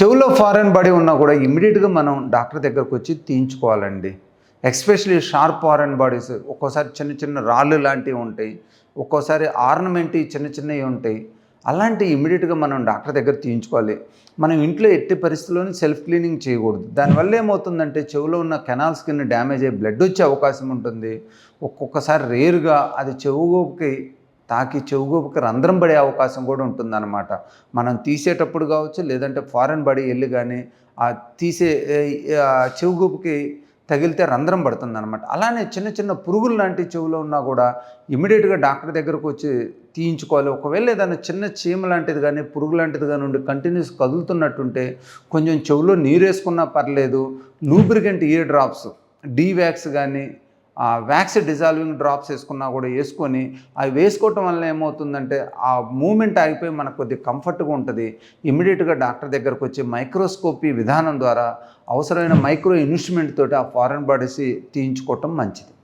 చెవులో foreign body ఉన్నా కూడా ఇమ్మీడియట్గా మనం డాక్టర్ దగ్గరకు వచ్చి తీయించుకోవాలండి. ఎస్పెషలీ షార్ప్ ఫారెన్ బాడీస్ ఒక్కోసారి చిన్న చిన్న రాళ్ళు లాంటివి ఉంటాయి ఒక్కోసారి ఆర్నమెంట్ చిన్న చిన్నవి ఉంటాయి. అలాంటి ఇమ్మీడియట్గా మనం డాక్టర్ దగ్గర తీయించుకోవాలి. మనం ఇంట్లో ఎట్టి పరిస్థితుల్లోనే సెల్ఫ్ క్లీనింగ్ చేయకూడదు. దానివల్ల ఏమవుతుందంటే చెవిలో ఉన్న కెనాల్ స్కిన్ డ్యామేజ్ అయ్యి బ్లడ్ వచ్చే అవకాశం ఉంటుంది. ఒక్కొక్కసారి రేరుగా అది చెవుకి తాకి చెవుగోపుకి రంధ్రం పడే అవకాశం కూడా ఉంటుందన్నమాట. మనం తీసేటప్పుడు కావచ్చు లేదంటే ఫారెన్ బాడీ వెళ్ళి కానీ ఆ తీసే ఆ చెవుగోపుకి తగిలితే రంధ్రం పడుతుంది అనమాట అలానే చిన్న చిన్న పురుగులు లాంటి చెవులో ఉన్నా కూడా ఇమీడియట్గా డాక్టర్ దగ్గరకు వచ్చి తీయించుకోవాలి. ఒకవేళ ఏదైనా చిన్న చీమ లాంటిది కానీ పురుగు లాంటిది కానీ ఉండి కంటిన్యూస్ కదులుతున్నట్టుంటే కొంచెం చెవులో నీరు వేసుకున్నా పర్లేదు. లూబ్రికెంట్ ఇయర్ డ్రాప్స్ డీవ్యాక్స్ కానీ వ్యాక్స్ డిజాల్వింగ్ డ్రాప్స్ వేసుకున్నా కూడా వేసుకొని అవి వేసుకోవటం వల్ల ఏమవుతుందంటే ఆ మూమెంట్ ఆగిపోయి మనకు కొద్దిగా కంఫర్ట్గా ఉంటుంది. ఇమీడియట్గా డాక్టర్ దగ్గరకు వచ్చి మైక్రోస్కోపీ విధానం ద్వారా అవసరమైన మైక్రో ఇన్స్ట్రుమెంట్ తోటి ఆ ఫారెన్ బాడీస్ తీయించుకోవటం మంచిది.